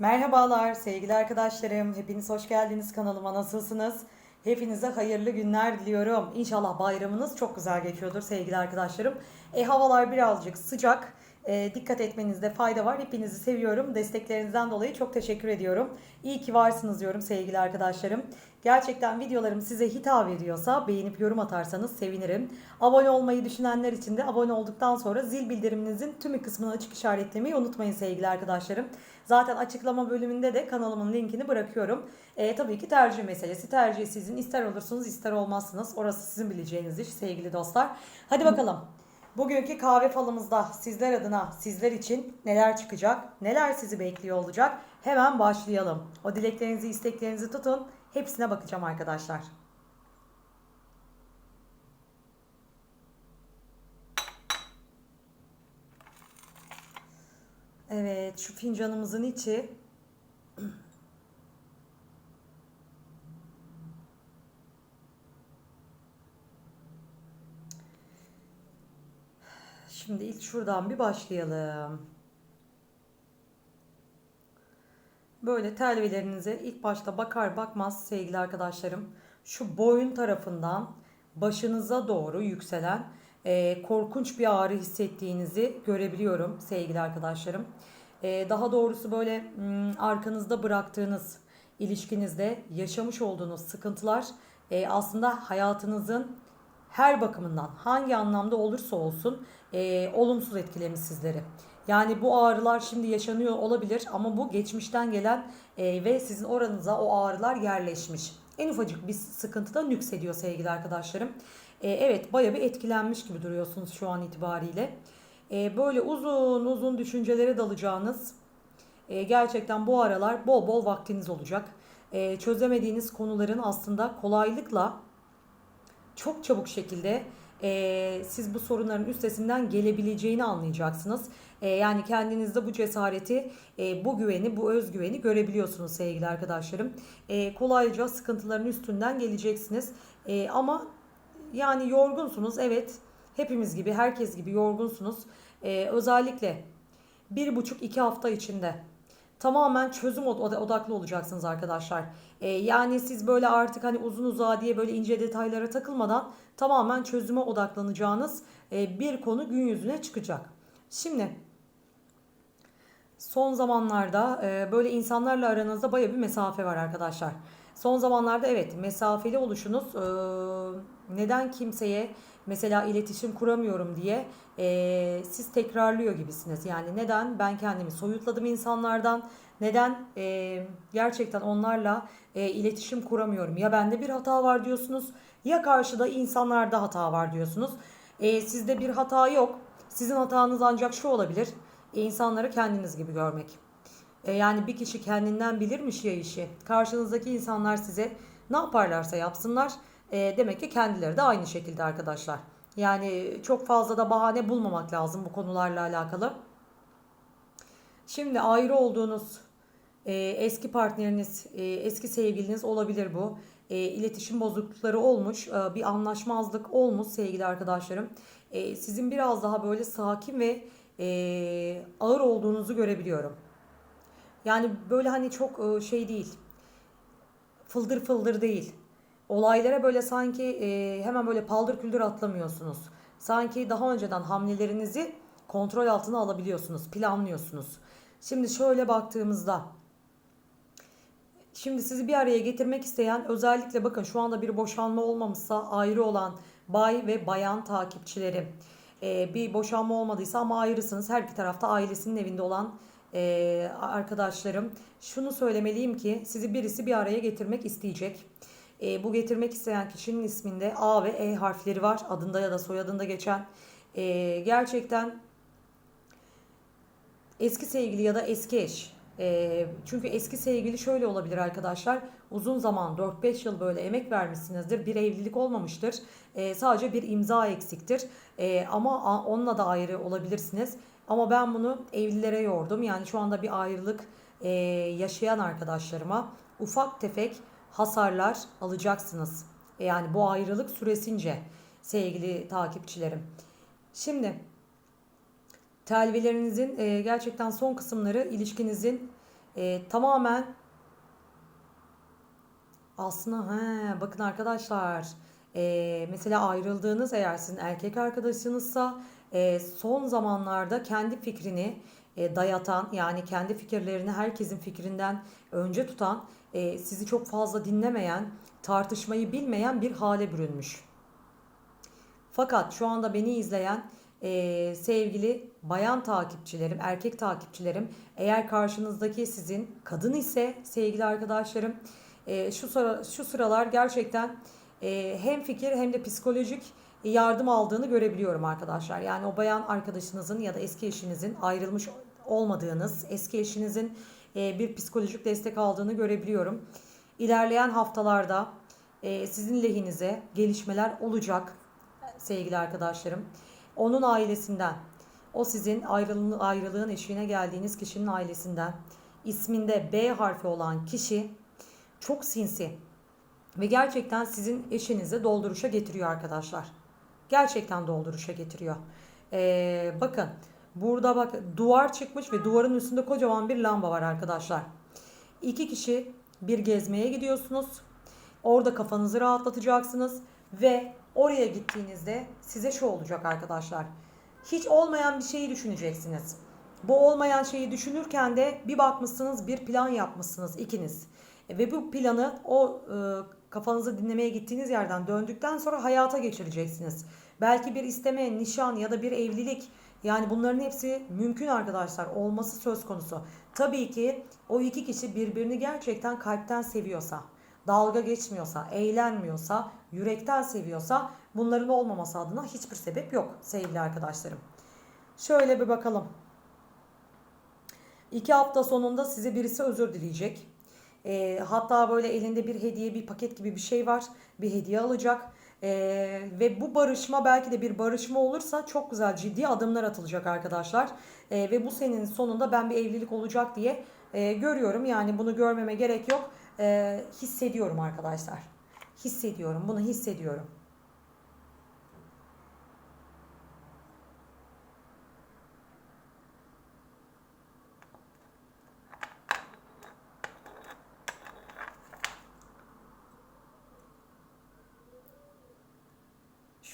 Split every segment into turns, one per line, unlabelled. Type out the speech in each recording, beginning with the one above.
Merhabalar sevgili arkadaşlarım. Hepiniz hoş geldiniz kanalıma. Nasılsınız? Hepinize hayırlı günler diliyorum. İnşallah bayramınız çok güzel geçiyordur sevgili arkadaşlarım. E, havalar birazcık sıcak. E, dikkat etmenizde fayda var. Hepinizi seviyorum. Desteklerinizden dolayı çok teşekkür ediyorum. İyi ki varsınız diyorum sevgili arkadaşlarım. Gerçekten videolarım size hitap ediyorsa beğenip yorum atarsanız sevinirim. Abone olmayı düşünenler için de abone olduktan sonra zil bildiriminizin tümü kısmını açık işaretlemeyi unutmayın sevgili arkadaşlarım. Zaten açıklama bölümünde de kanalımın linkini bırakıyorum. E, tabii ki tercih meselesi. Tercih sizin. İster olursunuz ister olmazsınız. Orası sizin bileceğiniz iş sevgili dostlar. Hadi bakalım. Bugünkü kahve falımızda sizler adına, sizler için neler çıkacak, neler sizi bekliyor olacak? Hemen başlayalım. O dileklerinizi, isteklerinizi tutun. Hepsine bakacağım arkadaşlar. Evet, şu fincanımızın içi Şimdi ilk şuradan bir başlayalım. Böyle telvelerinize ilk başta bakar bakmaz sevgili arkadaşlarım şu boyun tarafından başınıza doğru yükselen e, korkunç bir ağrı hissettiğinizi görebiliyorum sevgili arkadaşlarım. E, daha doğrusu böyle m, arkanızda bıraktığınız ilişkinizde yaşamış olduğunuz sıkıntılar e, aslında hayatınızın her bakımından hangi anlamda olursa olsun e, olumsuz etkilemiş sizleri. Yani bu ağrılar şimdi yaşanıyor olabilir ama bu geçmişten gelen e, ve sizin oranıza o ağrılar yerleşmiş. En ufacık bir sıkıntıda nüksediyor sevgili arkadaşlarım. E, evet baya bir etkilenmiş gibi duruyorsunuz şu an itibariyle. E, böyle uzun uzun düşüncelere dalacağınız e, gerçekten bu aralar bol bol vaktiniz olacak. E, çözemediğiniz konuların aslında kolaylıkla çok çabuk şekilde e, siz bu sorunların üstesinden gelebileceğini anlayacaksınız. E, yani kendinizde bu cesareti, e, bu güveni, bu özgüveni görebiliyorsunuz sevgili arkadaşlarım. E, kolayca sıkıntıların üstünden geleceksiniz. E, ama yani yorgunsunuz evet. Hepimiz gibi, herkes gibi yorgunsunuz. E, özellikle bir buçuk iki hafta içinde tamamen çözüm odaklı olacaksınız arkadaşlar. Ee, yani siz böyle artık hani uzun uzağa diye böyle ince detaylara takılmadan tamamen çözüme odaklanacağınız e, bir konu gün yüzüne çıkacak. Şimdi son zamanlarda e, böyle insanlarla aranızda baya bir mesafe var arkadaşlar. Son zamanlarda evet mesafeli oluşunuz e, neden kimseye mesela iletişim kuramıyorum diye e, siz tekrarlıyor gibisiniz. Yani neden ben kendimi soyutladım insanlardan, neden e, gerçekten onlarla e, iletişim kuramıyorum. Ya bende bir hata var diyorsunuz ya karşıda insanlarda hata var diyorsunuz. E, sizde bir hata yok. Sizin hatanız ancak şu olabilir. E, insanları kendiniz gibi görmek. E, yani bir kişi kendinden bilirmiş ya işi. Karşınızdaki insanlar size ne yaparlarsa yapsınlar. E, demek ki kendileri de aynı şekilde arkadaşlar. Yani çok fazla da bahane bulmamak lazım bu konularla alakalı. Şimdi ayrı olduğunuz e, eski partneriniz, e, eski sevgiliniz olabilir bu. E, iletişim bozuklukları olmuş, e, bir anlaşmazlık olmuş sevgili arkadaşlarım. E, sizin biraz daha böyle sakin ve e, ağır olduğunuzu görebiliyorum. Yani böyle hani çok e, şey değil, fıldır fıldır değil. Olaylara böyle sanki e, hemen böyle paldır küldür atlamıyorsunuz. Sanki daha önceden hamlelerinizi kontrol altına alabiliyorsunuz, planlıyorsunuz. Şimdi şöyle baktığımızda Şimdi sizi bir araya getirmek isteyen özellikle bakın şu anda bir boşanma olmamışsa ayrı olan bay ve bayan takipçileri ee, bir boşanma olmadıysa ama ayrısınız her iki tarafta ailesinin evinde olan e, arkadaşlarım şunu söylemeliyim ki sizi birisi bir araya getirmek isteyecek. E, bu getirmek isteyen kişinin isminde A ve E harfleri var adında ya da soyadında geçen. E, gerçekten eski sevgili ya da eski eş e, çünkü eski sevgili şöyle olabilir arkadaşlar. Uzun zaman 4-5 yıl böyle emek vermişsinizdir. Bir evlilik olmamıştır. E, sadece bir imza eksiktir. E, ama onunla da ayrı olabilirsiniz. Ama ben bunu evlilere yordum. Yani şu anda bir ayrılık e, yaşayan arkadaşlarıma ufak tefek hasarlar alacaksınız. E, yani bu ayrılık süresince sevgili takipçilerim. Şimdi telvelerinizin e, gerçekten son kısımları ilişkinizin e, tamamen aslında he, bakın arkadaşlar e, mesela ayrıldığınız eğer sizin erkek arkadaşınızsa e, son zamanlarda kendi fikrini e, dayatan yani kendi fikirlerini herkesin fikrinden önce tutan e, sizi çok fazla dinlemeyen tartışmayı bilmeyen bir hale bürünmüş. Fakat şu anda beni izleyen e, sevgili bayan takipçilerim, erkek takipçilerim, eğer karşınızdaki sizin kadın ise sevgili arkadaşlarım, e, şu sıra, şu sıralar gerçekten e, hem fikir hem de psikolojik yardım aldığını görebiliyorum arkadaşlar. Yani o bayan arkadaşınızın ya da eski eşinizin ayrılmış olmadığınız, eski eşinizin e, bir psikolojik destek aldığını görebiliyorum. İlerleyen haftalarda e, sizin lehinize gelişmeler olacak sevgili arkadaşlarım. Onun ailesinden, o sizin ayrılığın, ayrılığın eşiğine geldiğiniz kişinin ailesinden isminde B harfi olan kişi çok sinsi ve gerçekten sizin eşinizi dolduruşa getiriyor arkadaşlar. Gerçekten dolduruşa getiriyor. Ee, bakın burada bak duvar çıkmış ve duvarın üstünde kocaman bir lamba var arkadaşlar. İki kişi bir gezmeye gidiyorsunuz. Orada kafanızı rahatlatacaksınız ve oraya gittiğinizde size şu olacak arkadaşlar. Hiç olmayan bir şeyi düşüneceksiniz. Bu olmayan şeyi düşünürken de bir bakmışsınız bir plan yapmışsınız ikiniz. Ve bu planı o e, kafanızı dinlemeye gittiğiniz yerden döndükten sonra hayata geçireceksiniz. Belki bir isteme, nişan ya da bir evlilik yani bunların hepsi mümkün arkadaşlar olması söz konusu. Tabii ki o iki kişi birbirini gerçekten kalpten seviyorsa, dalga geçmiyorsa, eğlenmiyorsa, yürekten seviyorsa bunların olmaması adına hiçbir sebep yok sevgili arkadaşlarım. Şöyle bir bakalım. İki hafta sonunda size birisi özür dileyecek. E, hatta böyle elinde bir hediye, bir paket gibi bir şey var. Bir hediye alacak. E, ve bu barışma belki de bir barışma olursa çok güzel ciddi adımlar atılacak arkadaşlar. E, ve bu senenin sonunda ben bir evlilik olacak diye e, görüyorum. Yani bunu görmeme gerek yok. E, hissediyorum arkadaşlar. Hissediyorum. Bunu hissediyorum.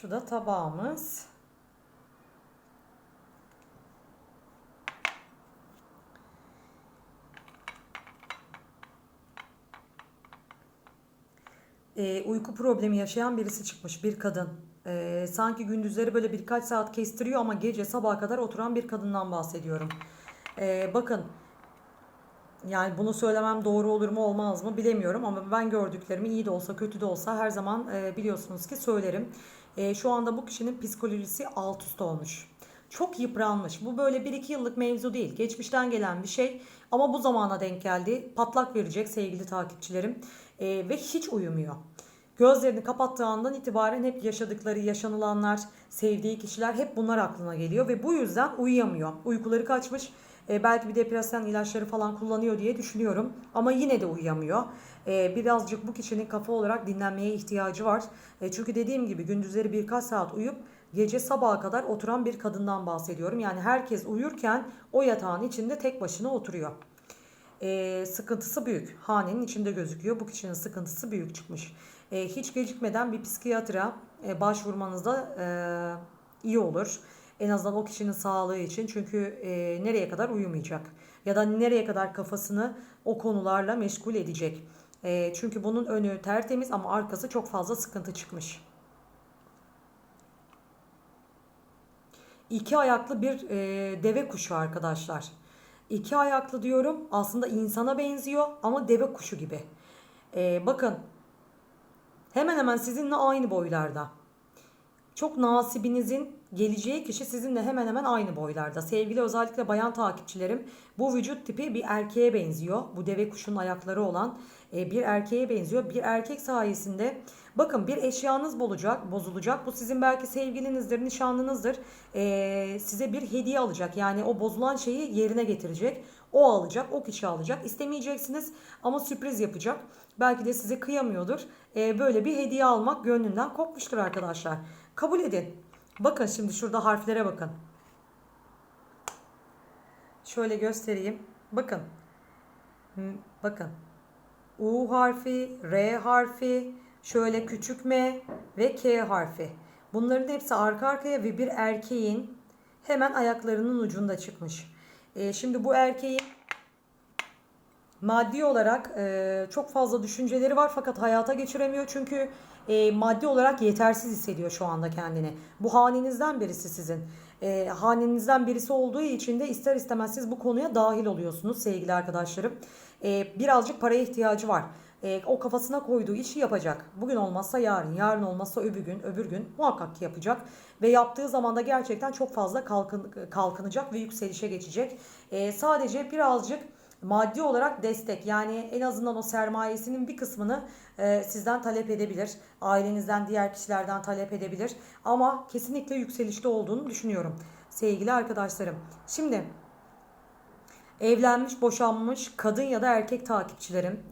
Şu da tabağımız. Ee, uyku problemi yaşayan birisi çıkmış. Bir kadın. Ee, sanki gündüzleri böyle birkaç saat kestiriyor ama gece sabaha kadar oturan bir kadından bahsediyorum. Ee, bakın yani bunu söylemem doğru olur mu olmaz mı bilemiyorum ama ben gördüklerimi iyi de olsa kötü de olsa her zaman e, biliyorsunuz ki söylerim. E, şu anda bu kişinin psikolojisi alt üst olmuş. Çok yıpranmış. Bu böyle 1-2 yıllık mevzu değil. Geçmişten gelen bir şey ama bu zamana denk geldi. Patlak verecek sevgili takipçilerim. E, ve hiç uyumuyor. Gözlerini kapattığı andan itibaren hep yaşadıkları, yaşanılanlar, sevdiği kişiler hep bunlar aklına geliyor ve bu yüzden uyuyamıyor. Uykuları kaçmış. E, belki bir depresyon ilaçları falan kullanıyor diye düşünüyorum. Ama yine de uyuyamıyor. E, birazcık bu kişinin kafa olarak dinlenmeye ihtiyacı var. E, çünkü dediğim gibi gündüzleri birkaç saat uyup gece sabaha kadar oturan bir kadından bahsediyorum. Yani herkes uyurken o yatağın içinde tek başına oturuyor. E, sıkıntısı büyük. Hanenin içinde gözüküyor. Bu kişinin sıkıntısı büyük çıkmış. E, hiç gecikmeden bir psikiyatra e, başvurmanız da e, iyi olur. En azından o kişinin sağlığı için. Çünkü e, nereye kadar uyumayacak? Ya da nereye kadar kafasını o konularla meşgul edecek? E, çünkü bunun önü tertemiz ama arkası çok fazla sıkıntı çıkmış. İki ayaklı bir e, deve kuşu arkadaşlar. İki ayaklı diyorum aslında insana benziyor ama deve kuşu gibi. E, bakın hemen hemen sizinle aynı boylarda. Çok nasibinizin geleceği kişi sizinle hemen hemen aynı boylarda. Sevgili özellikle bayan takipçilerim bu vücut tipi bir erkeğe benziyor. Bu deve kuşunun ayakları olan e, bir erkeğe benziyor. Bir erkek sayesinde bakın bir eşyanız bozulacak, bozulacak. Bu sizin belki sevgilinizdir, nişanlınızdır. E, size bir hediye alacak. Yani o bozulan şeyi yerine getirecek. O alacak, o kişi alacak. İstemeyeceksiniz ama sürpriz yapacak. Belki de size kıyamıyordur. E, böyle bir hediye almak gönlünden kopmuştur arkadaşlar. Kabul edin. Bakın şimdi şurada harflere bakın. Şöyle göstereyim. Bakın. Bakın. U harfi, R harfi, şöyle küçük M ve K harfi. Bunların hepsi arka arkaya ve bir erkeğin hemen ayaklarının ucunda çıkmış. Ee, şimdi bu erkeğin maddi olarak e, çok fazla düşünceleri var fakat hayata geçiremiyor çünkü e, maddi olarak yetersiz hissediyor şu anda kendini. Bu hanenizden birisi sizin. E, hanenizden birisi olduğu için de ister istemez siz bu konuya dahil oluyorsunuz sevgili arkadaşlarım. E, birazcık paraya ihtiyacı var. E, o kafasına koyduğu işi yapacak. Bugün olmazsa yarın, yarın olmazsa öbür gün, öbür gün muhakkak ki yapacak. Ve yaptığı zaman da gerçekten çok fazla kalkın, kalkınacak ve yükselişe geçecek. E, sadece birazcık maddi olarak destek yani en azından o sermayesinin bir kısmını e, sizden talep edebilir. Ailenizden diğer kişilerden talep edebilir. Ama kesinlikle yükselişte olduğunu düşünüyorum sevgili arkadaşlarım. Şimdi evlenmiş, boşanmış kadın ya da erkek takipçilerim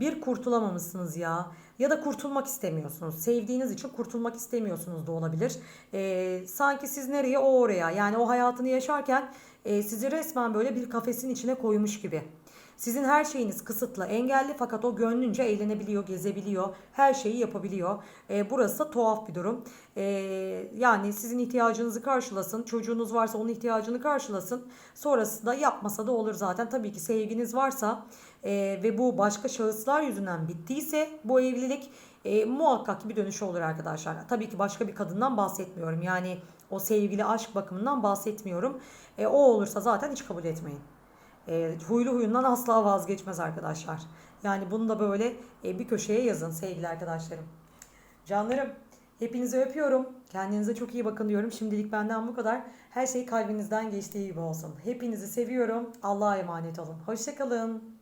bir kurtulamamışsınız ya. Ya da kurtulmak istemiyorsunuz. Sevdiğiniz için kurtulmak istemiyorsunuz da olabilir. Ee, sanki siz nereye o oraya. Yani o hayatını yaşarken e, sizi resmen böyle bir kafesin içine koymuş gibi. Sizin her şeyiniz kısıtlı, engelli fakat o gönlünce eğlenebiliyor, gezebiliyor, her şeyi yapabiliyor. Ee, burası da tuhaf bir durum. Ee, yani sizin ihtiyacınızı karşılasın, çocuğunuz varsa onun ihtiyacını karşılasın. Sonrasında yapmasa da olur zaten. Tabii ki sevginiz varsa e, ve bu başka şahıslar yüzünden bittiyse bu evlilik e, muhakkak bir dönüşü olur arkadaşlar. Tabii ki başka bir kadından bahsetmiyorum. Yani o sevgili aşk bakımından bahsetmiyorum. E, o olursa zaten hiç kabul etmeyin. E, huylu huyundan asla vazgeçmez arkadaşlar. Yani bunu da böyle e, bir köşeye yazın sevgili arkadaşlarım. Canlarım hepinizi öpüyorum. Kendinize çok iyi bakın diyorum. Şimdilik benden bu kadar. Her şey kalbinizden geçtiği gibi olsun. Hepinizi seviyorum. Allah'a emanet olun. Hoşçakalın.